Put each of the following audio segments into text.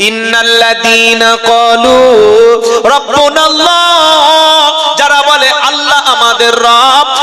ইন্নাল্লাযীনা ক্বালু রাব্বুনাল্লাহ।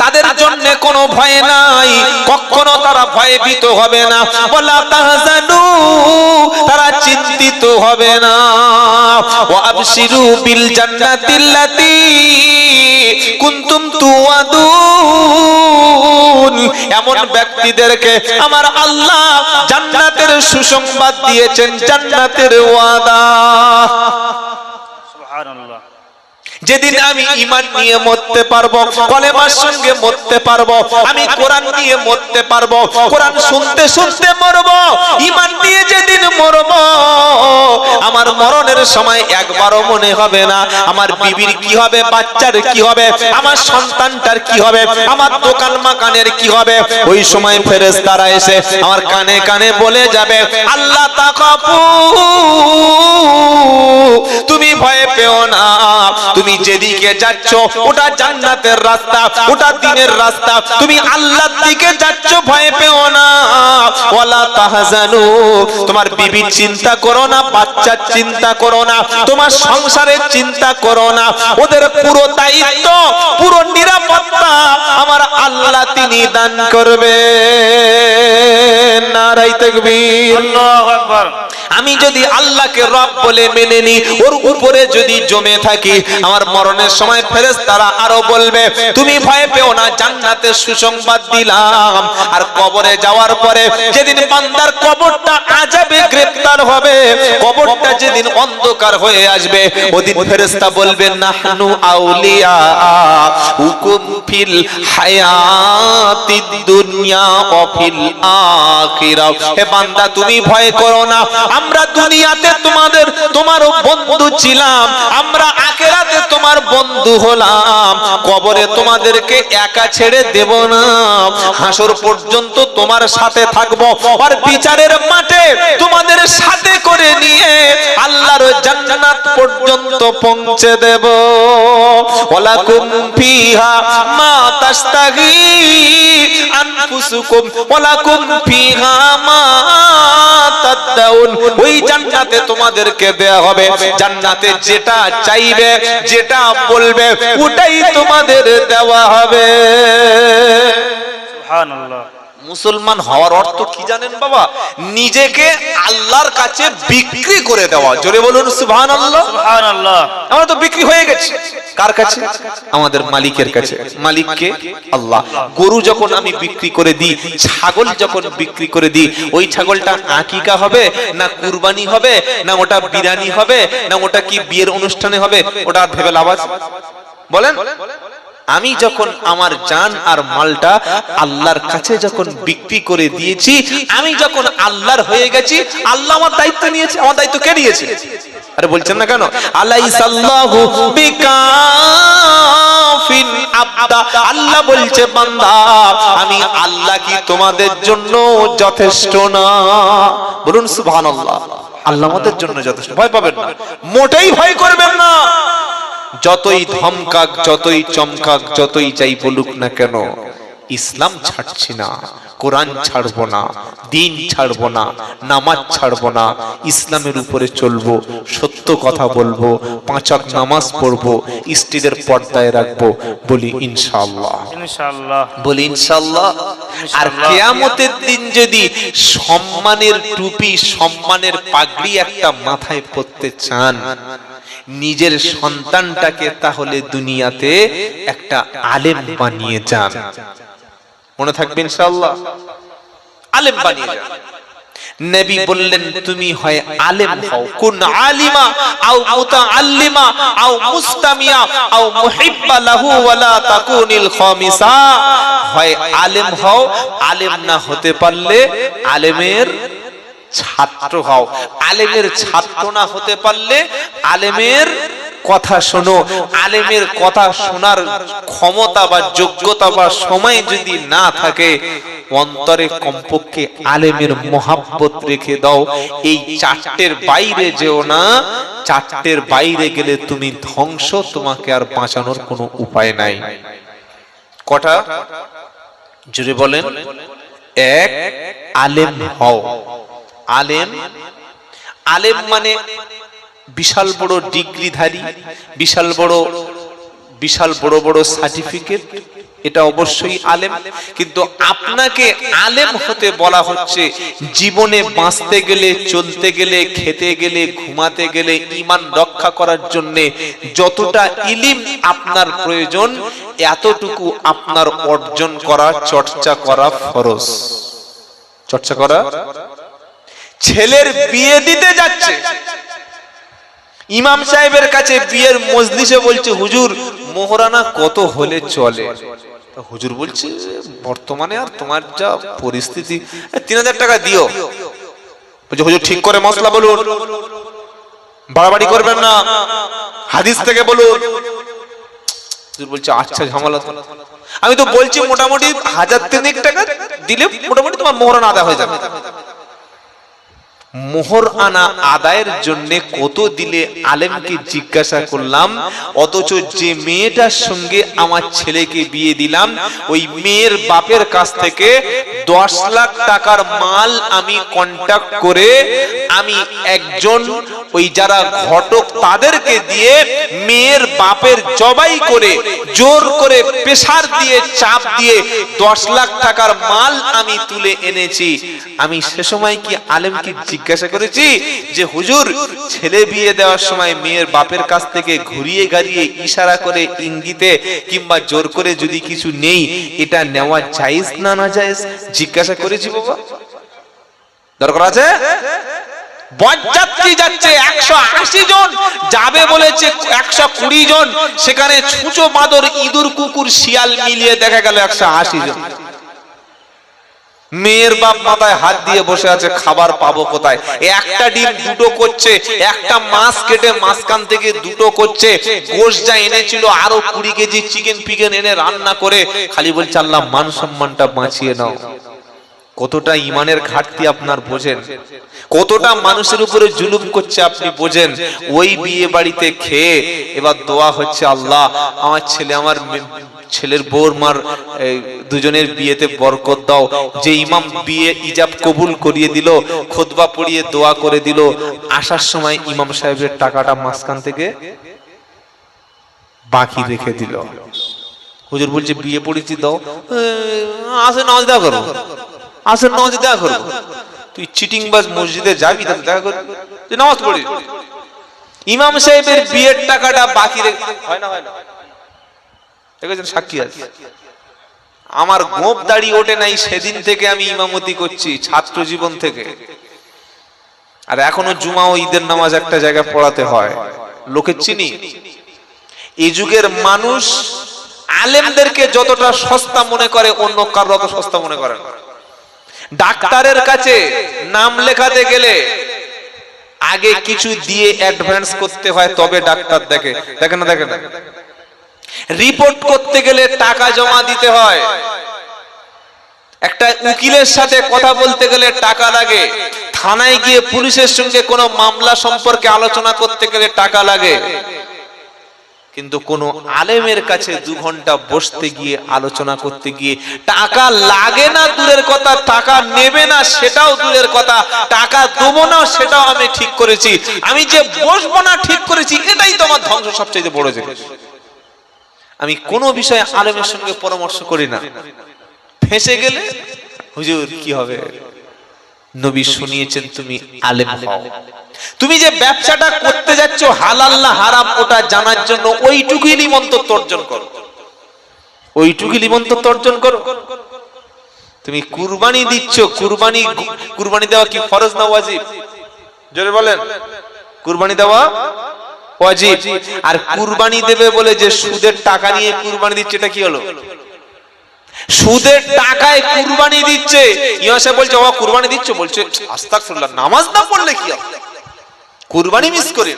তাদের জন্য কোনো ভয় নাই। কখনো তারা ভয়ভীত হবে না। বলা তাহজানু তারা চিন্তিত হবে না। ও আবশিরু বিল জান্নাতিল্লাতি কুনতুম তুয়াদুন এমন ব্যক্তিদেরকে আমার আল্লাহ জান্নাতের সুসংবাদ দিয়েছেন জান্নাতের ওয়াদা। সুবহানাল্লাহ। যেদিন আমি ইমান নিয়ে মরতে পারব, কলেমার সঙ্গে মরতে পারব, আমি কোরআন নিয়ে মরতে পারব, কোরআন শুনতে শুনতে মরবো ইমান নিয়ে যেদিন মরবো, আমার মরণের সময় একবারও মনে হবে না, আমার বিবির কি হবে, বাচ্চার কি হবে, আমার সন্তানটার কি হবে, আমার দোকান মাকানের কি হবে, ওই সময় ফেরেশতারা এসে আমার কানে কানে বলে যাবে, আল্লাহ তুমি ভয় পেও না, তুমি যেদিকে যাচ্ছ, ওটা জান্নাতের রাস্তা, ওটা দিনের রাস্তা। তুমি দিকে যাচ্ছ, ভয় পেও না। তোমার বিবির চিন্তা করো না, বাচ্চার চিন্তা করো না, তোমার সংসারের চিন্তা করো না। ওদের পুরো দায়িত্ব, পুরো নিরাপত্তা আমার আল্লাহ তিনি দান করবে নারাই তাকবীর। আল্লাহু আকবার। আমি যদি আল্লাহকে রব বলে মেনে নি, ওর উপরে যদি জমে থাকি, আমার মরণের সময় ফেরেস তারা আরও বলবে, তুমি ভয় পেও না জান্নাতের সুসংবাদ দিলাম। আর কবরে যাওয়ার পরে যেদিন বান্দার কবরটা আজাবে গ্রেফতার হবে, কবরটা যেদিন অন্ধকার হয়ে আসবে, ওদিন ফেরেশতা বলবেন নাহনু আউলিয়া, হুকুম ফিল হায়াতিদ দুনিয়া ও ফিল আখিরা। হে বান্দা, তুমি ভয় করো না আমরা দুনিয়াতে তোমাদের তোমার বন্ধু ছিলাম। আমরা আখেরাতে তোমার বন্ধু হলাম। কবরে তোমাদেরকে একা ছেড়ে দেব না। হাসর পর্যন্ত তোমার সাথে থাকব। আর বিচারের মাঠে তোমাদের সাথে করে নিয়ে জান্নাত পর্যন্ত পৌঁছে দেব। ওয়ালাকুম ফিহা মা তাস্তাগি আনফুসুকুম। ওয়ালাকুম ফিহা মা তাদাউন। ওই জান্নাতে তোমাদেরকে দেয়া হবে। জান্নাতে যেটা চাইবে, যেটা বলবে, ওটাই তোমাদের দেওয়া হবে। সুবহানাল্লাহ। মুসলমান হওয়ার অর্থ কি জানেন বাবা? নিজেকে আল্লাহর কাছে বিক্রি করে দেওয়া। জোরে বলুন সুবহানাল্লাহ। সুবহানাল্লাহ। আমরা তো বিক্রি হয়ে গেছে। কার কাছে? আমাদের মালিকের কাছে। মালিককে আল্লাহ। গরু যখন আমি বিক্রি করে দিই ছাগল যখন বিক্রি করে দিই ওই ছাগলটা আকিকা হবে না কুরবানি হবে না ওটা বিরানি হবে না ওটা কি বিয়ের অনুষ্ঠানে হবে ওটা ভেবে লাভ আছে? বলেন। আমি যখন আমার জান আর মালটা আল্লাহর কাছে যখন বিক্রি করে দিয়েছি, আমি যখন আল্লাহর হয়ে গেছি, আল্লাহ আমার দায়িত্ব নিয়েছে, আমার দায়িত্ব কে নিয়েছে? আরে বলছেন না কেন? আলাইসাল্লাহু বিকাফিন আবদা। আল্লাহ বলছে, বান্দা, আমি আল্লাহ কি তোমাদের জন্য যথেষ্ট না? বলুন সুবহানাল্লাহ। আল্লাহ আমাদের জন্য যথেষ্ট। ভয় পাবেন না। মোটেই ভয় করবেন না। যতই ধমকাক যতই চমকাক যতই যাই বলুক না কেন ইসলাম ছাড়ছি না কোরআন ছাড়বো না দিন ছাড়বো না নামাজ ছাড়বো না ইসলামের উপরে চলবো সত্য কথা বলব পাঁচক নামাজ পড়ব স্ত্রীদের পর্দায় রাখব বলি ইনশাআল্লাহ। বলি ইনশাআল্লাহ। আর কেয়ামতের দিন যদি সম্মানের টুপি সম্মানের পাগড়ি একটা মাথায় পড়তে চান নিজের সন্তানটাকে তাহলে দুনিয়াতে একটা আলেম বানিয়ে যান। মনে থাকবে ইনশাআল্লাহ? আলেম বানিয়ে যান। নবী বললেন, তুমি হয় আলেম হও। কোন আলিমা আও মুতাআল্লিমা আও মুস্তামিয়া আও মুহিব্বা লাহু ওয়ালা তাকুনিল খামিসা। হয় আলেম হও। আলেম না হতে পারলে আলেমের ছাত্র হও। আলেমের ছাত্র না হতে পারলে আলেমের কথা শোনো। আলেমের কথা শোনার ক্ষমতা বা যোগ্যতা বা সময় যদি না থাকে, অন্তরে কমপক্ষে আলেমের মহাব্বত রেখে দাও। এই চারটের বাইরে যেও না। চারটের বাইরে গেলে তুমি ধ্বংস। তোমাকে আর বাঁচানোর কোনো উপায় নাই। কটা? জুড়ে বলেন। এক, আলেম হও। আলেম। আলেম মানে বিশাল বড় ডিগ্রিধারী, বিশাল বড় বিশাল বড় বড় সার্টিফিকেট, এটা অবশ্যই আলেম। কিন্তু আপনাকে আলেম হতে বলা হচ্ছে জীবনে বাঁচতে গেলে, চলতে গেলে, খেতে গেলে, ঘুমাতে গেলে, ইমান রক্ষা করার জন্য যতটা ইলিম আপনার প্রয়োজন, এতটুকু আপনার অর্জন করা, চর্চা করা ফরজ। চর্চা করা ছেলের বিয়ে দিতে যাচ্ছে। ইমাম সাহেবের কাছে বিয়ের মজলিসে বলছে, হুজুর, মোহরানা কত হলে চলে? হুজুর বলছে, বর্তমানে আর তোমার যা পরিস্থিতি তিন হাজার টাকা দিও। বলছে, হুজুর, ঠিক করে মশলা বলুন। বাড়াবাড়ি করবেন না। হাদিস থেকে বলুন। হুজুর বলছে আচ্ছা ঝামেলা। আমি তো বলছি, মোটামুটি হাজার তিনেক টাকা দিলে মোটামুটি তোমার মোহরানা আদা হয়ে যাবে। মোহর আনা আদায়ের জন্য কত দিলে আলেমকে জিজ্ঞাসা করলাম, অথচ যে মেয়েটার সঙ্গে আমার ছেলেকে বিয়ে দিলাম, ওই মেয়ের বাপের কাছ থেকে দশ লাখ টাকার মাল আমি কন্ট্যাক্ট করে আমি একজন ওই যারা ঘটক তাদেরকে দিয়ে মেয়ের বাপের জবাই করে, জোর করে প্রেসার দিয়ে চাপ দিয়ে দশ লাখ টাকার মাল আমি তুলে এনেছি। আমি সে সময় কি আলেমকে জিজ্ঞাসা করেছি যে, হুজুর, ছেলে বিয়ে দেওয়ার সময় মেয়ের বাপের কাছ থেকে ঘুরিয়ে গাড়িয়ে ইশারা করে ইঙ্গিতে কিংবা জোর করে যদি কিছু নেই, এটা নেওয়া জায়েজ না না জায়েজ? জিজ্ঞাসা করেছি, বাবা। দরকার আছে? একশো কুড়ি জন, সেখানে ছুঁচো মাদর ইঁদুর কুকুর শিয়াল মিলিয়ে দেখা গেল একশো আশি জন। মেয়ের বাপ মাথায় হাত দিয়ে বসে আছে, খাবার পাবো কোথায়? একটা ডিম দুটো করছে, একটা মাছ কেটে মাঝখান থেকে দুটো করছে, গোশ যা এনেছিল, আরও কুড়ি কেজি চিকেন ফিকেন এনে রান্না করে, খালি বলছে, আল্লাহ, মান সম্মানটা বাঁচিয়ে নাও। কতটা ইমানের ঘাটতি আপনার বোঝেন? কতটা মানুষের উপরে জুলুম করছে আপনি বোঝেন? ওই বিয়ে বাড়িতে খেয়ে এবার দোয়া হচ্ছে, আল্লাহ, আমার ছেলে, আমার ছেলের বউর মার দুজনের বিয়েতে বরকত দাও। যে ইমাম বিয়ে ইজাব কবুল করিয়ে দিল, খোদবা পড়িয়ে দোয়া করে দিল, আসার সময় ইমাম সাহেবের টাকাটা মাঝখান থেকে বাকি রেখে দিল। হুজুর বলছে, বিয়ে পড়েছি, দাও। আসে দেখা করো। আসে নামাজ দেখা করো তুই চিটিং বাজ মসজিদে যাবি তাহলে দেখা করবি। তুই নামাজ পড়ি ইমাম সাহেবের বিয়ের টাকাটা বাকি হয় না হয় না। দেখেছেন সাক্ষী আছে? আমার গোপ দাড়ি ওঠে নাই সেদিন থেকে আমি ইমামতি করছি ছাত্র জীবন থেকে। আর এখনও জুমা ও ঈদের নামাজ একটা জায়গায় পড়াতে হয়। লোকে চিনি? এই যুগের মানুষ আলেমদেরকে যতটা সস্তা মনে করে, অন্য কারও অত সস্তা মনে করে না। ডাক্তারের কাছে নাম লেখাতে গেলে আগে কিছু দিয়ে অ্যাডভান্স করতে হয়, তবে ডাক্তার দেখে। দেখে না দেখে না। রিপোর্ট করতে গেলে টাকা জমা দিতে হয়। একটা উকিলের সাথে কথা বলতে গেলে টাকা লাগে। থানায় গিয়ে পুলিশের সঙ্গে কোনো মামলা সম্পর্কে আলোচনা করতে গেলে টাকা লাগে। কিন্তু কোন আলেমের কাছে দু ঘণ্টা বসতে গিয়ে, আলোচনা করতে গিয়ে, টাকা লাগে না দূরের কথা, টাকা নেবে না সেটাও দূরের কথা, টাকা দেবো না সেটাও আমি ঠিক করেছি। আমি যে বসবো না ঠিক করেছি, এটাই তো আমার ধ্বংস সবচেয়ে বড় জিনিস আমি কোনো বিষয়ে আলেমের সঙ্গে পরামর্শ করি না। ফেসে গেলে, হুজুর কি হবে? নবী শুনিয়েছেন তুমি আলেম হও। তুমি যে ব্যবসাটা করতে যাচ্ছ, হালাল না হারাম, ওটা জানার জন্য ওইটুকুই লিমন্তত্ব অর্জন করো। ওইটুকুই লিমন্তত্ব অর্জন করো। তুমি কুরবানি দিচ্ছ, কুরবানি কুরবানি দেওয়া কি ফরজ না ওয়াজিব? জোরে বলেন। কুরবানি দেওয়া ওয়াজিব। আর কুরবানি দেবে বলে যে সুদের টাকা নিয়ে কুরবানি দিচ্ছে, এটা কি হলো? সুদের টাকায় কুরবানি দিচ্ছে। ইয়া সাহেব বলছে ও কুরবানি দিচ্ছে? বলছে, আস্তাগফিরুল্লাহ, নামাজ না পড়লে কি হবে? কুরবানি মিস করি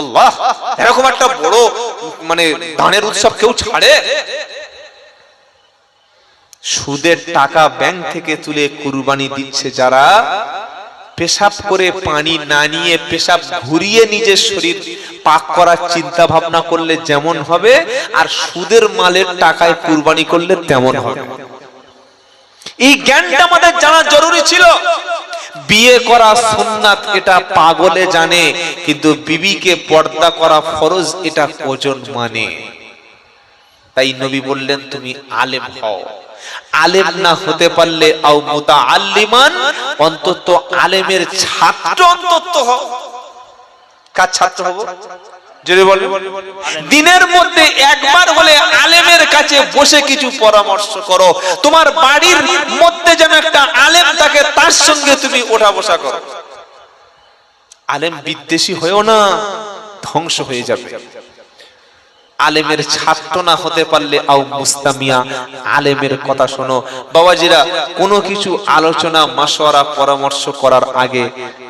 আল্লাহ, এরকম একটা বড় মানে দানের উৎসব কেউ ছাড়ে? সুদের টাকা ব্যাংক থেকে তুলে কুরবানি দিচ্ছে যারা, পেশাব করে পানি না নিয়ে পেশাব ঘুরিয়ে নিজের শরীর পাক করার চিন্তা ভাবনা করলে যেমন হবে, আর সুদের মালের টাকায় কুরবানি করলে তেমন হবে। এই জ্ঞানটা আমাদের জানা জরুরি ছিল। বিয়ে করা সুন্নাত এটা পাগলে জানে, কিন্তু বিবিকে পর্দা করা ফরজ এটা ওজন মানে? তাই নবী বললেন, তুমি আলেম হও। আলেম না হতে পারলে আও মুতা আল্লিমান অন্তত আলেমের ছাত্র অন্তত হও। কার ছাত্র হব? দিনের মধ্যে একবার হলে আলেমের কাছে বসে কিছু পরামর্শ করো। তোমার বাড়ির মধ্যে যেন একটা আলেম থাকে, তার সঙ্গে তুমি ওঠা বসা করো। আলেম বিদ্বেষী হয়েও না, ধ্বংস হয়ে যাবে। আলেমের ছাত্র না হতে পারলে আও মুস্তামিয়া আলেমের কথা শোনো। বাবাজিরা, কোনো কিছু আলোচনা মাসওয়ারা পরামর্শ করার আগে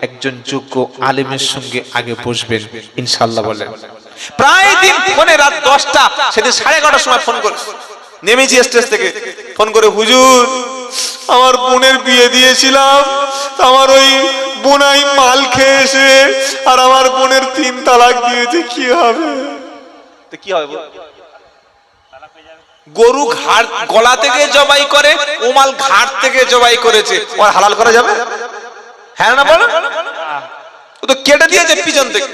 একজন যোগ্য আলেমের সঙ্গে আগে বসবেন ইনশাল্লাহ বলেন। প্রায় দিন ফোনে রাত দশটা, সেদিন সাড়ে এগারোটার সময় ফোন করে, নেমেছি স্টেজ থেকে। ফোন করে, হুজুর, আমার বোনের বিয়ে দিয়েছিলাম, আমার ওই বোনাই মাল খেয়ে এসে, আর আমার বোনের তিন তালাক দিয়েছে, কি হবে? তো কি হবে? গরু ঘাট গলা থেকে জবাই করে উমাল ঘাট থেকে জবাই করেছে। ওর হালাল করা যাবে? হ্যাঁ না বলো? ও তো কেটে দিয়েছে পিছন থেকে।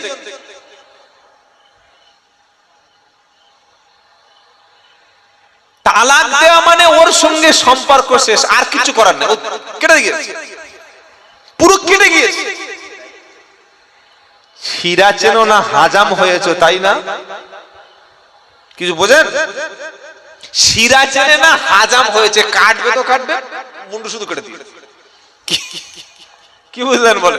তালাক দেওয়া মানে ওর সঙ্গে সম্পর্ক শেষ আর কিছু করার নেই। কেটে গিয়েছে। পুরো কেটে গিয়েছে। হীরা চেন না হাজাম হয়েছে তাই না? কিছু বোঝেন? শিরা চেনে না হাজাম হয়েছে, কাটবে তো কাটবে, মুন্ডু শুধু কেটে দিয়ে কি- বুঝলেন বলে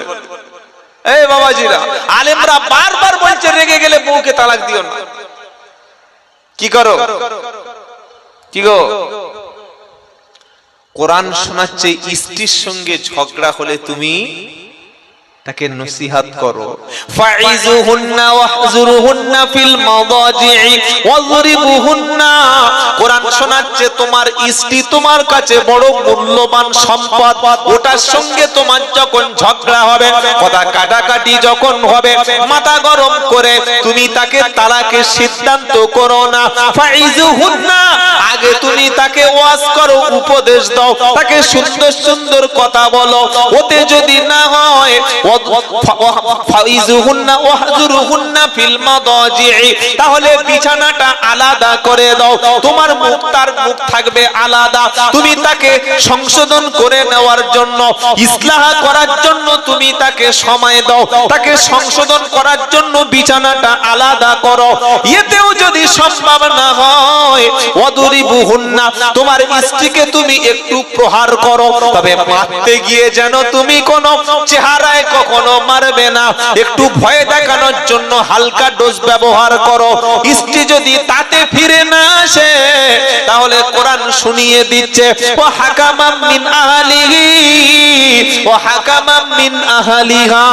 এই বাবাজিরা, আলেমরা বারবার বলছে, রেগে গেলে বউকে তালাক দিও না। কি করো? কি গো? কোরআন শোনাচ্ছে, স্ত্রীর সঙ্গে ঝগড়া হলে তুমি তাকে নসিহাত করো। ফাইজুহুন্না ওয়াহজুরুহুন্না ফিল ওয়াজরিবুহুন্না কোরআন শোনাচ্ছে তোমার স্ত্রী তোমার কাছে বড় মূল্যবান সম্পদ। ওটার সঙ্গে তোমার যখন ঝগড়া হবে কথা কাটাকাটি যখন হবে মাথা গরম করে তুমি তাকে তালাকের সিদ্ধান্ত করো না। ফাইজুহুন্না আগে তুমি তাকে ওয়াজ করো উপদেশ দাও তাকে সুন্দর সুন্দর কথা বলো। ওতে যদি না হয় তাহলে বিছানাটা আলাদা করে দাও। তোমার মুখ, তার মুখ থাকবে আলাদা। তুমি তাকে সংশোধন করে নেওয়ার জন্য করার জন্য তুমি তাকে সময় দাও। তাকে সংশোধন করার জন্য বিছানাটা আলাদা করো। এতেও যদি সম্ভব না হয় অদরিবুহুন্না তোমার স্ত্রীকে তুমি একটু প্রহার করো। তবে মারতে গিয়ে যেন তুমি কোনো চেহারায় কখনো মারবে না। একটু ভয় দেখানোর জন্য হালকা ডোজ ব্যবহার করো। স্ত্রী যদি তাতে ফিরে না আসে, তাহলে কোরআন শুনিয়ে দিচ্ছে, ও হাকামাম মিন আহলিহি, ও হাকামাম মিন আহলিহা।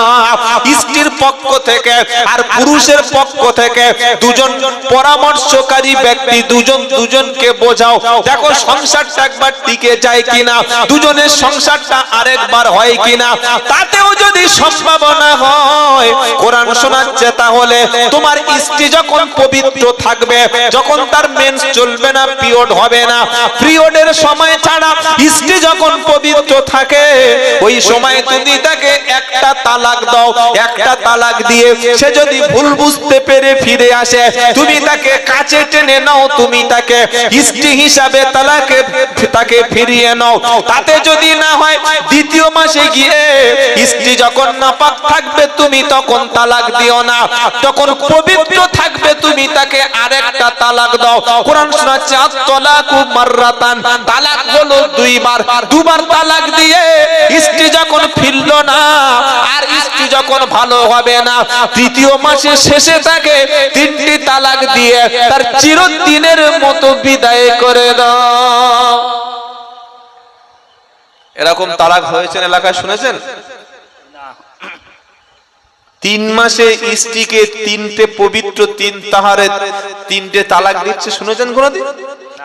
স্ত্রীর পক্ষ থেকে আর পুরুষের পক্ষ থেকে দুজন পরামর্শকারী ব্যক্তি, দুজন দুজনকে বোঝাও, দেখো সংসারটা একবার টিকে যায় কিনা, দুজনের সংসারটা আরেকবার হয় কিনা। তাতেও যদি সম্ভাবনা হয়। কোরআন শোনাচ্ছে তাহলে তোমার স্ত্রী যখন পবিত্র থাকবে, যখন তার মেন্স চলবে না, পিরিয়ড হবে না, পিরিয়ডের সময় ছাড়া স্ত্রী যখন পবিত্র থাকে, ওই সময় তুমি তাকে একটা তালাক দাও, একটা তালাক দিয়ে সে যদি ভুল বুঝতে পেরে ফিরে আসে, তুমি তাকে কাছে টেনে নাও, তুমি তাকে স্ত্রী হিসাবে তালাকে, তাকে ফিরিয়ে নাও। তাতে যদি না হয়, দ্বিতীয় মাসে গিয়ে স্ত্রী যখন নাপাক থাকবে তুমি তখন তালাক দিও না। তখন পবিত্র থাকবে তুমি তাকে আরেকটা তালাক দাও। কোরআন শোনাচ্ছে, আত-তালাকু মাররাতান। তালাক হলো দুইবার। দুবার তালাক দিয়ে স্ত্রী যখন ফিরল না, আর স্ত্রী যখন ভালো হবে না তৃতীয় মাসের শেষে তাকে তিনটি তালাক দিয়ে তার চিরদিনের মতো বিদায় করে দাও। এরকম তালাক হয়েছেন এলাকায় শুনেছেন? তিন মাসে স্ত্রীকে তিনটে পবিত্র তিন তাহারে তিনটে তালাক দিচ্ছে, শুনেছেন কোনদিন?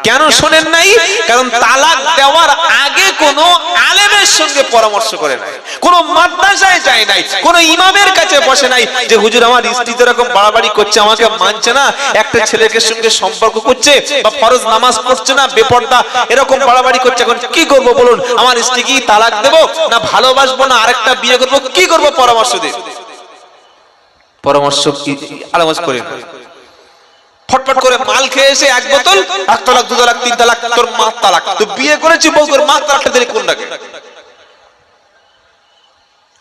কেন শোনেন নাই? কারণ তালাক দেওয়ার আগে কোনো আলেমের সঙ্গে পরামর্শ করে নাই, কোনো মাদ্রাসায় যায় নাই, কোনো ইমামের কাছে বসে নাই যে, হুজুর, আমার স্ত্রী তো এরকম বাড়াবাড়ি করছে, আমাকে মানছে না, একটা ছেলেকে সঙ্গে সম্পর্ক করছে বা ফরজ নামাজ পড়ছে না, বেপর্দা, এরকম বাড়াবাড়ি করছে, এখন কি করব বলুন? আমার স্ত্রী কি তালাক দেব না ভালোবাসবো না আরেকটা বিয়ে করব? কি করব পরামর্শ দিন? পরামর্শ করে। ফটফট করে মাল খেয়ে এসে এক বোতল, এক তালাক, দু তালাক, তিন তালাক, তোর মা তালাক। তো বিয়ে করেছি মা তালাকটা দিলে কোনটাকে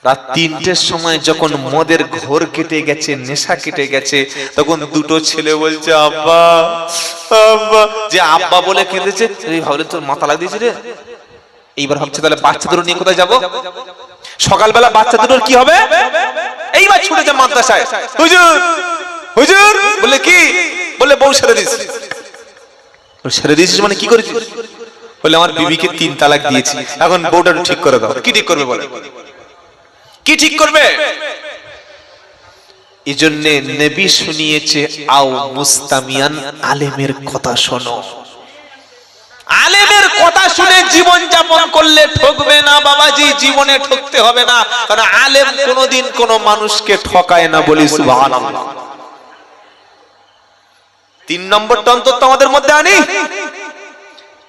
রাত তিনটের সময় যখন মদের ঘোর কেটে গেছে, নেশা কেটে গেছে, তখন দুটো ছেলে বলছে, আব্বা আব্বা। যে আব্বা বলে কেঁদেছে ভাবলে তোর মাথা লাগ রে। এইবার ভাবছে তাহলে বাচ্চা দুটো নিয়ে কোথায় যাব? সকালবেলা বাচ্চা দুটোর কি হবে? এইবার ছুটেছে মাদ্রাসায়। হুজুর হুজুর, বলে কি? বলে বউ ছেড়ে দিস। ছেড়ে দিয়েছিস মানে কি করেছিস বলে আমার বিবিকে তিন তালাক দিয়েছি। এখন বউটা ঠিক করে দাও। কি ঠিক করবে বলে? কি ঠিক করবে? এই জন্য নবী শুনিয়েছে, আও মুস্তামিয়ান আলেমের কথা শোনো। আলেমের কথা শুনে জীবন যাপন করলে ঠকবে না বাবাজি, জীবনে ঠকতে হবে না। কারণ আলেম কোনোদিন কোনো মানুষকে ঠকায় না বলি সুবহানাল্লাহ। তিন নম্বরটা অন্তত আমাদের মধ্যে আনি।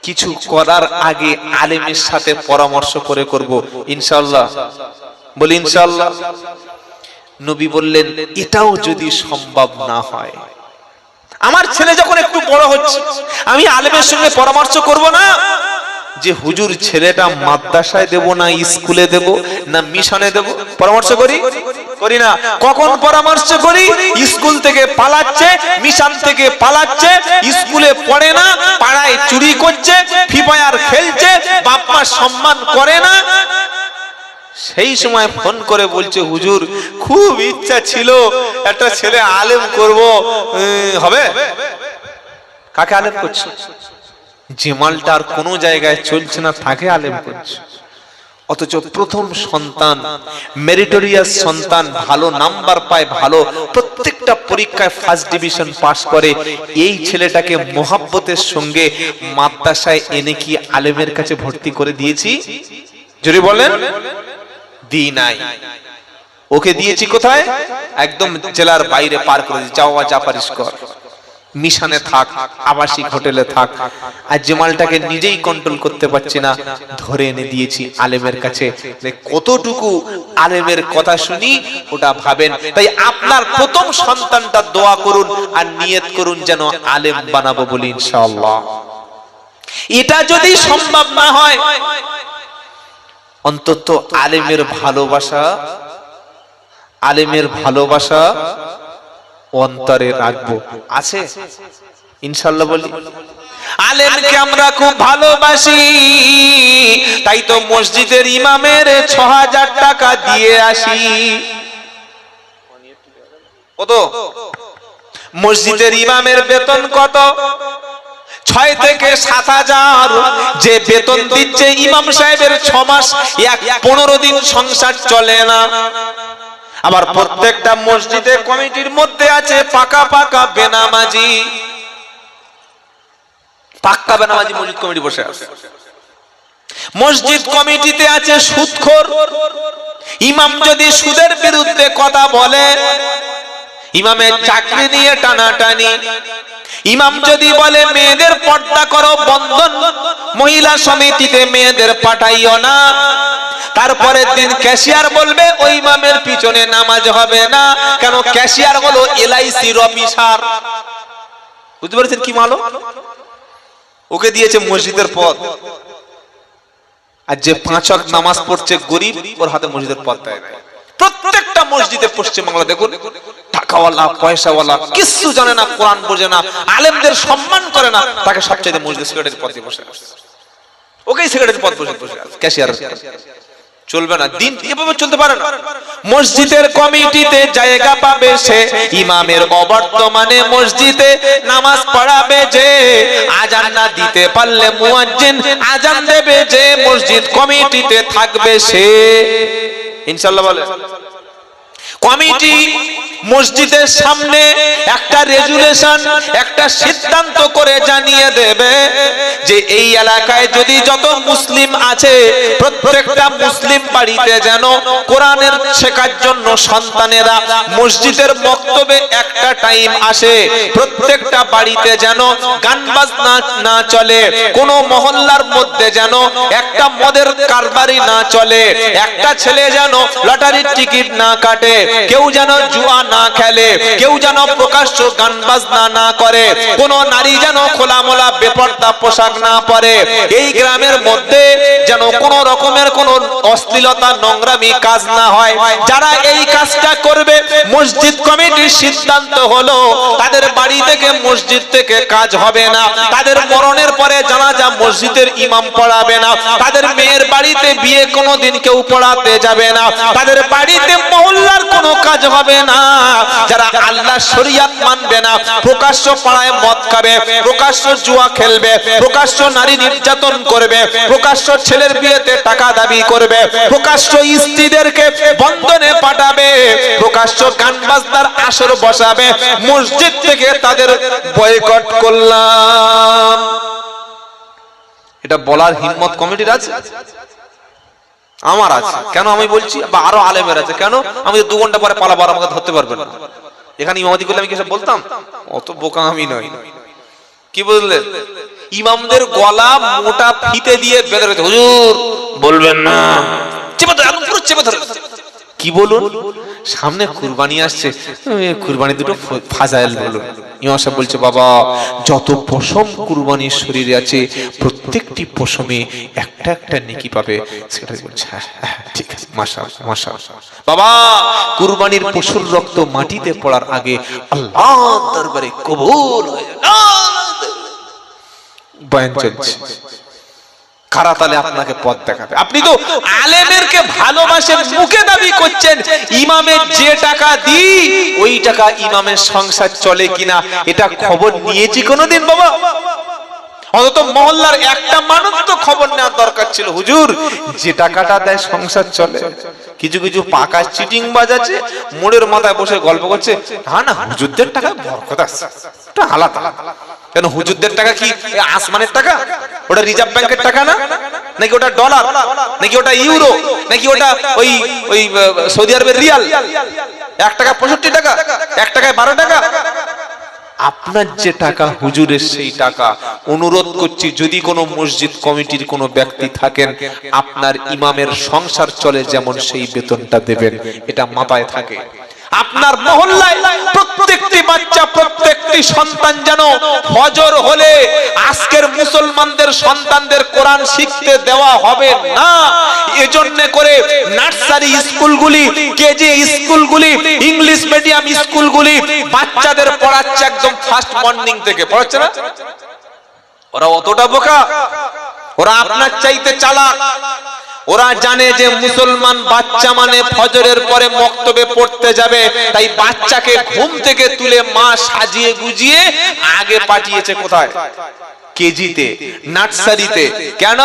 কিছু করার আগে আলেমের সাথে পরামর্শ করে করব, ইনশাআল্লাহ। বলি ইনশাআল্লাহ। নবী বললেন, এটাও যদি সম্ভব না হয় আমার ছেলে যখন একটু বড় হচ্ছে, আমি আলেমের সঙ্গে পরামর্শ করব না যে, হুজুর, ছেলেটা মাদ্রাসায় দেব না স্কুলে দেব না মিশনে দেব? পরামর্শ করি? করি না। কখন পরামর্শ করি? স্কুল থেকে পালাচ্ছে, মিশন থেকে পালাচ্ছে, স্কুলে পড়ে না, পাড়ায় চুরি করছে ফ্রি ফায়ার খেলছে বাপ মা সম্মান করে না। সেই সময় ফোন করে বলছে, হুজুর, খুব ইচ্ছা ছিল একটা ছেলে আলেম করব। হবে? কাকে আলেম করছে? যে মালটা আর কোনো জায়গায় চলছে না, তাকে আলেম করছে। অথচ প্রথম সন্তান মেরিটোরিয়াস সন্তান, ভালো নাম্বার পায়, ভালো প্রত্যেকটা পরীক্ষায় ফার্স্ট ডিভিশন পাস করে। এই ছেলেটাকে মোহাব্বতের সঙ্গে মাদ্রাসায় এনে কি আলেমের কাছে ভর্তি করে দিয়েছি? যদি বলেন। দিই নাই। ওকে দিয়েছি কোথায়? একদম জেলার বাইরে পার করে যাওয়া যা পারিস কর। মিশনে থাক, আবাসিক হোটেলে থাক। আর জেমালটাকে নিজেই কন্ট্রোল করতে পারছি না, ধরে এনে দিয়েছি আলেমের কাছে। কতটুকু আলেমের কথা শুনি, ওটা ভাবেন। তাই আপনার প্রথম সন্তানটা দোয়া করুন আর নিয়ত করুন যেন আলেম বানাবো বলি ইনশাআল্লাহ। এটা যদি সম্ভব না হয় অন্তত আলেমের ভালোবাসা আলেমের ভালোবাসা অন্তরে রাখব। আছে? ইনশাল্লাহ বলি। আলেমকে আমরা খুব ভালোবাসি, তাই তো মসজিদের ইমামের ছ হাজার টাকা দিয়ে আসি। কত? মসজিদের ইমামের বেতন কত? ছয় থেকে সাত হাজার যে বেতন দিচ্ছে ইমাম সাহেবের ছ মাস, এক পনেরো দিন সংসার চলে না। আবার প্রত্যেকটা মসজিদে কমিটির মধ্যে আছে পাকা পাকা বেনামাজি। পাক্কা বেনামাজি মসজিদ কমিটি বসে আছে। মসজিদ কমিটিতে আছে সুদখোর। ইমাম যদি সুদের বিরুদ্ধে কথা বলে ইমামের চাকরি নিয়ে টানাটানি। ইমাম যদি বলে, মেয়েদের পর্দা করো, বন্ধন মহিলা সমিতিতে মেয়েদের পাঠাইও না। তারপরের দিন ক্যাশিয়ার বলবে, ওই ইমামের পিছনে নামাজ হবে না। কেন? ক্যাশিয়ার হলো এলআইসির অফিসার। বুঝতে পেরেছেন কি মালো? ওকে দিয়েছে মসজিদের পদ আর যে পাঁচক নামাজ পড়ছে গরিব, ওর হাতে মসজিদের পদ দেয় প্রত্যেকটা মসজিদে পশ্চিম বাংলা দেখুন। টাকাওয়ালা পয়সাওয়ালা জানে না, কোরআন বোঝে না, আলেমদের সম্মান করে না, তাকে সবচেয়ে মসজিদ সেক্রেটারি পদে বসে ওকেই সেক্রেটারি পদ বসে বসে ক্যাশিয়ার। চলবে না। দিন এভাবে চলতে পারে না। মসজিদের কমিটিতে জায়গা পাবে সে। ইমামের অবর্তমানে মসজিদে নামাজ পড়াবে যে। আজান না দিতে পারলে মুয়াজ্জিন আজান দেবে যে। মসজিদ কমিটিতে থাকবে সে। ইনশাআল্লাহ বলে। কমিটি, মসজিদের সামনে একটা রেজুলেশন, একটা সিদ্ধান্ত করে জানিয়ে দেবে যে এই এলাকায় যদি যত মুসলিম আছে, প্রত্যেকটা মুসলিম বাড়িতে যেন কোরআনের শেখার জন্য সন্তানেরা মসজিদের বক্তব্যে একটা টাইম আসে, প্রত্যেকটা বাড়িতে যেন গান বাজনা না চলে, কোন মহল্লার মধ্যে যেন একটা মদের কারবারি না চলে, একটা ছেলে যেন লটারির টিকিট না কাটে কেউ যেন জুয়া না খেলে, কেউ যেন প্রকাশ্য গান বাজনা না করে, কোন নারী যেন খোলামোলা বেপর্দা পোশাক না পরে। এই গ্রামের মধ্যে যেন কোন রকমের কোন অশ্লীলতা, নোংরামি কাজ না হয়। যারা এই কাজটা করবে, মসজিদ কমিটির সিদ্ধান্ত হলো, তাদের বাড়ি থেকে মসজিদ থেকে কাজ হবে না। তাদের মরণের পরে জানা জানাজা মসজিদের ইমাম পড়াবে না। তাদের মেয়ের বাড়িতে বিয়ে কোনোদিন কেউ পড়াতে যাবে না। তাদের বাড়িতে মহল্লার কোনো কাজ হবে না। যারা আল্লাহ শরিয়াত মানবে না, প্রকাশ্য পাড়ায় মদ খাবে, প্রকাশ্য জুয়া খেলবে, প্রকাশ্য নারী নির্যাতন করবে, প্রকাশ্য ছেলের বিয়েতে টাকা দাবি করবে, প্রকাশ্য স্ত্রীদেরকে বন্ধনে পাঠাবে, প্রকাশ্য গান বাজনার আসর বসাবে, মসজিদ থেকে তাদের বয়কট করলাম। এটা বলার হিম্মত কমিটির আছে? আমার আছে। কেন আমি বলছি? বা আরও আলেমের আছে। কেন? আমি দু ঘণ্টা পরে পালাবার আমাকে ধরতে পারবেন না। এখানে ইমামতি করলে আমি কিছু বলতাম? অত বোকা আমি নই কি বললেন ইমামদের গলা মোটা ফিতে দিয়ে বেঁধে রেখেছে। হুজুর, বলবেন না। চেপে ধরে পুরো চেপে ধরে। কি বলুন? সামনে কুরবানি আসছে। কুরবানি দুটো ফাজাইল বলুন। ইমাম বলছে বাবা যত পশম কুরবানির শরীরে আছে প্রত্যেকটি পশমে একটা একটা নেকি পাবে। সেটা বলছে হ্যাঁ, হ্যাঁ, ঠিক আছে মাশা মাশা বাবা কুরবানির পশুর রক্ত মাটিতে পড়ার আগে আল্লাহ দরবারে কবুল হয়ে যাবে। বয়ান চলছে। কারা তাহলে আপনাকে পথ দেখাবে? আপনি তো আলেমেরকে ভালোবাসে মুখে দাবি করছেন ইমামের যে টাকা দি ওই টাকা ইমামের সংসার চলে কিনা? এটা খবর নিয়েছি। কোনোদিন বাবা? অন্তত মহল্লার একটা মানুষ তো খবর নেওয়ার দরকার ছিল। হুজুর, যে টাকাটা দেয় সংসার চলে। কিছু কিছু পাকা চিটিং বাজ আছে, মোড়ের মাথায় বসে গল্প করছে। না না, হুজুরদের টাকা বরকত আছে। ওটা আলাদা। কেন হুজুরদের টাকা কি আসমানের টাকা? ওটা রিজার্ভ ব্যাংকের টাকা না? নাকি ওটা ডলার? নাকি ওটা ইউরো? নাকি ওটা ওই ওই সৌদি আরবের রিয়াল? এক টাকা পঁয়ষট্টি টাকা, এক টাকায় বারো টাকা। আপনার যে টাকা, হুজুরের সেই টাকা, অনুরোধ করছি, যদি কোনো মসজিদ কমিটির কোনো ব্যক্তি থাকেন, আপনার ইমামের সংসার চলে যেমন সেই বেতনটা দেবেন, এটা মাথায় থাকে। আপনার মহল্লায় প্রত্যেকটি বাচ্চা, প্রত্যেকটি সন্তান যেন ফজর হলে আজকের মুসলমানদের সন্তানদের কোরআন শিখতে দেওয়া হবে না। এজন্য করে নার্সারি স্কুলগুলি, কেজি স্কুলগুলি, ইংলিশ মিডিয়াম স্কুলগুলি বাচ্চাদের পড়াচ্ছে একদম ফার্স্ট মর্নিং থেকে। পড়াচ্ছে না? ওরা অতটা বোকা? ওরা আপনার চাইতে চালাক। ওরা জানে যে মুসলমান বাচ্চা মানে ফজরের পরে মক্তবে পড়তে যাবে, তাই বাচ্চাকে ঘুম থেকে তুলে মা সাজিয়ে গুজিয়ে আগে পাঠিয়েছে কোথায়? কেজিতে, নার্সারিতে। কেন?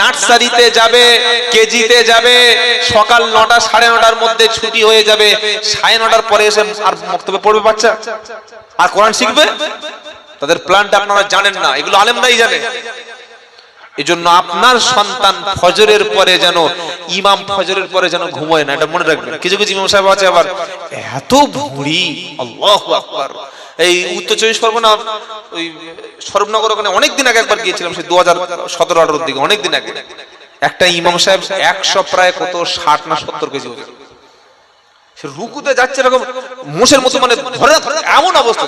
নার্সারিতে যাবে, কেজিতে যাবে, সকাল নটা সাড়ে নটার মধ্যে ছুটি হয়ে যাবে, সাড়ে নটার পরে এসে আর মক্তবে পড়বে বাচ্চা? আর কোরআন শিখবে? তাদের প্ল্যানটা আপনারা জানেন না, এগুলো আলেমরাই জানে। এজন্য আপনার সন্তান ফজরের পরে যেন, ইমাম ফজরের পরে যেন ঘুমোয় না, এটা মনে রাখবেন। কিছু কিছু ইমাম সাহেব আছে আবার, এত ভুঁড়ি, আল্লাহু আকবার। এই উত্তর চব্বিশ পরগনা, ওই সরবনগর ওখানে অনেকদিন আগে একবার গিয়েছিলাম, সেই দু হাজার সতেরো, আঠারোর দিকে, অনেকদিন আগে। একটা ইমাম সাহেব একশো প্রায় কত, ষাট না সত্তর কেজি ওজন। রুকুতে যাচ্ছে এরকম, মোষের মতো মানে এমন অবস্থা।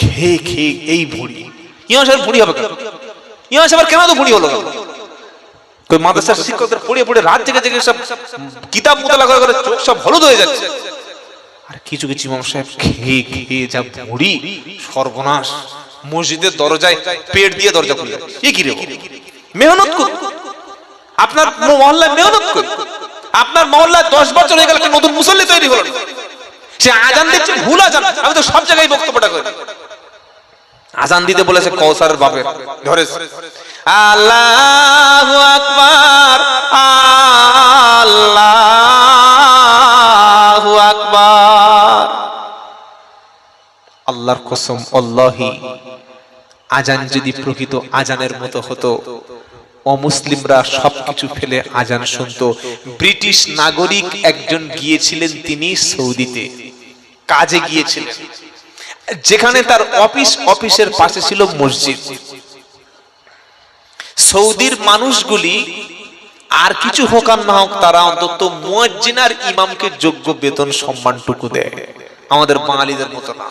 খেয়ে খেয়ে, এই ভুঁড়ি। ইমাম সাহেব, ভুঁড়ি হবে কেন? ইমাম সাহেব কেন তো হলো কই মাদ্রাসার শিক্ষকদের পড়ে পড়ে রাত জেগে জেগে সব কিতাব করে করে চোখ সব হলুদ হয়ে যাচ্ছে। আর কিছু কিছু ইমাম সাহেব খেয়ে খেয়ে যা সর্বনাশ। মসজিদের দরজায় পেট দিয়ে দরজা খুলে। এ কি রে মেহনত কর আপনার মহল্লায় মেহনত কর আপনার মহল্লায় দশ বছর হয়ে গেল একটা নতুন মুসল্লি তৈরি হলো। সে আজান দিচ্ছে, ভুল আজান। আমি তো সব জায়গায় বক্তব্যটা করি। আজান দিতে বলেছে কৌসারের বাপের ধরে আল্লাহু আকবার আল্লাহু আকবার। আল্লাহর কসম আল্লাহি আজান যদি প্রকৃত আজানের মতো হতো, অমুসলিমরা সবকিছু ফেলে আজান শুনতো। ব্রিটিশ নাগরিক একজন গিয়েছিলেন তিনি সৌদিতে। কাজে গিয়েছিলেন। যেখানে তার অফিস অফিসের পাশে ছিল মসজিদ। সৌদির মানুষগুলি আর কিছু হোক আর না হোক, তারা অন্তত মুয়াজ্জিন আর ইমামকে যোগ্য বেতন সম্মানটুকু দেয়। আমাদের বাঙালিদের মতো না।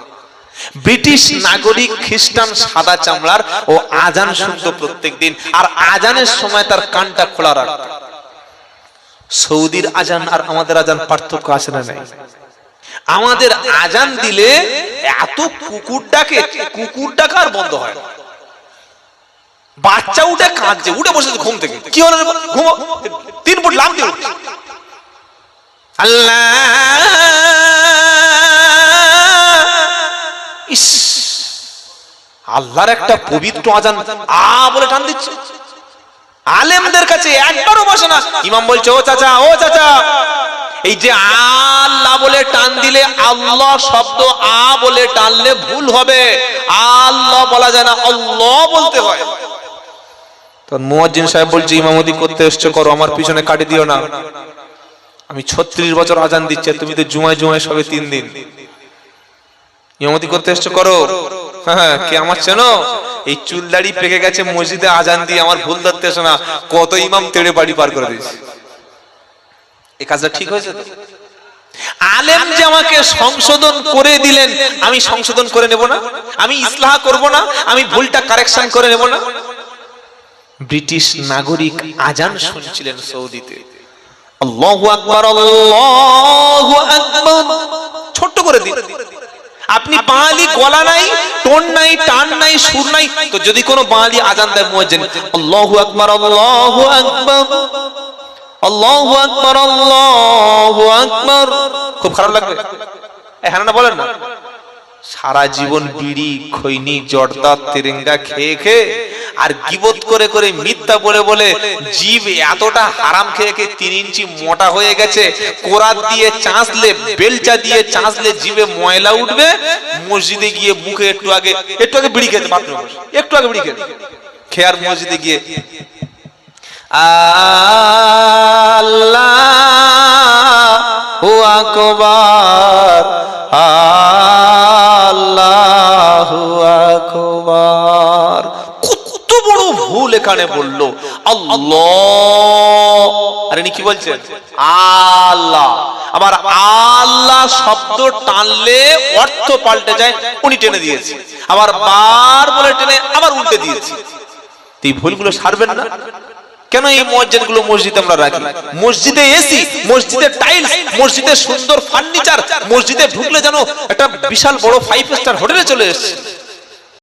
ব্রিটিশ নাগরিক খ্রিস্টান সাদা চামড়ার ও আজান শুনতো প্রত্যেকদিন, আর আজানের সময় তার কানটা খোলা রাখত। সৌদির আজান আর আমাদের আজান পার্থক্য আছে না নাই? আমাদের আজান দিলে এত কুকুর ডাকে কুকুর ডাকা আর বন্ধ হয়। বাচ্চা উঠে কাঁদছে, উঠে বসেছে ঘুম থেকে কি হলো? ঘুমো তিন ফুট লাম দিয়ে। আল্লাহ আল্লাহর একটা পবিত্র আজান আ বলে টান দিচ্ছে আলেমদের কাছে একবারও বসে না। ইমাম বলছে, ও চাচা ও চাচা। এই যে আল্লাহ বলে টান দিলে আল্লাহ শব্দ আ বলে টানলে ভুল হবে। আল্লাহ বলা যায় না, আল্লাহ বলতে হয়। তখন মুয়াজ্জিন সাহেব বলছে, ইমামতি করতে এসছো করো, আমার পিছনে কাটি দিও না। আমি ছত্রিশ বছর আজান দিচ্ছে তুমি তো জুমায় জুমায় সবে তিন দিন। ইমামতি করতে এসছো করো? হ্যাঁ কে আমার চেনো? এই চুল দাড়ি পেকে গেছে মসজিদে আজান দিয়ে, আমার ভুল ধরতে এসো না। কত ইমাম তেড়ে বাড়ি পার করে দিয়েছে। এই কাজটা ঠিক হয়েছে আলেম যে আমাকে সংশোধন করে দিলেন, আমি সংশোধন করে নেব না? আমি ইসলাহ করব না? আমি ভুলটা কারেকশন করে নেব না? ব্রিটিশ নাগরিক আজান শুনছিলেন সৌদিতে। আল্লাহু আকবার আল্লাহু আকবার। ছোট্ট করে দিন। আপনি বাঙালি গলা নাই, টোন নাই, টান নাই, সুর নাই, তো যদি কোনো বাঙালি আজান দেয় মুয়াজ্জিন, আল্লাহু আকবার আল্লাহু আকবার আল্লাহু আকবার আল্লাহু আকবার। খুব খারাপ লাগবে। হ্যাঁ না বলেন না। সারা জীবন বিড়ি, খৈনি, জর্দা, তেরেঙ্গা খেয়ে খেয়ে আর গিবত করে করে মিথ্যা বলে বলে জীব এতটা হারাম খেয়ে খেয়ে তিন ইঞ্চি মোটা হয়ে গেছে, কোরাত দিয়ে চাঁচলে, বেলচা দিয়ে চাঁচলে জিভে ময়লা উঠবে, মসজিদে গিয়ে মুখে একটু আগে একটু আগে বিড়ি খেতে, বাথরুমে একটু আগে বিড়ি খেতে। খেয়ার মসজিদে গিয়ে, আল্লাহু আকবার, আল্লাহু আকবার কত বড় ভুল এখানে বলল। আল্লাহ। আরে কি বলছেন? আল্লাহ। আবার আল্লাহ শব্দ টানলে অর্থ পাল্টে যায়, উনি টেনে দিয়েছে। আবার বার বলে টেনে আবার উল্টে দিয়েছে। তো এই ভুলগুলো সারবেন না। কেন এই মসজিদগুলো মসজিদে আমরা রাখি? মসজিদে এসি, মসজিদে টাইলস, মসজিদে সুন্দর ফার্নিচার, মসজিদে ঢুকলে যেন একটা বিশাল বড় ফাইভ স্টার হোটেলে চলে এসেছে।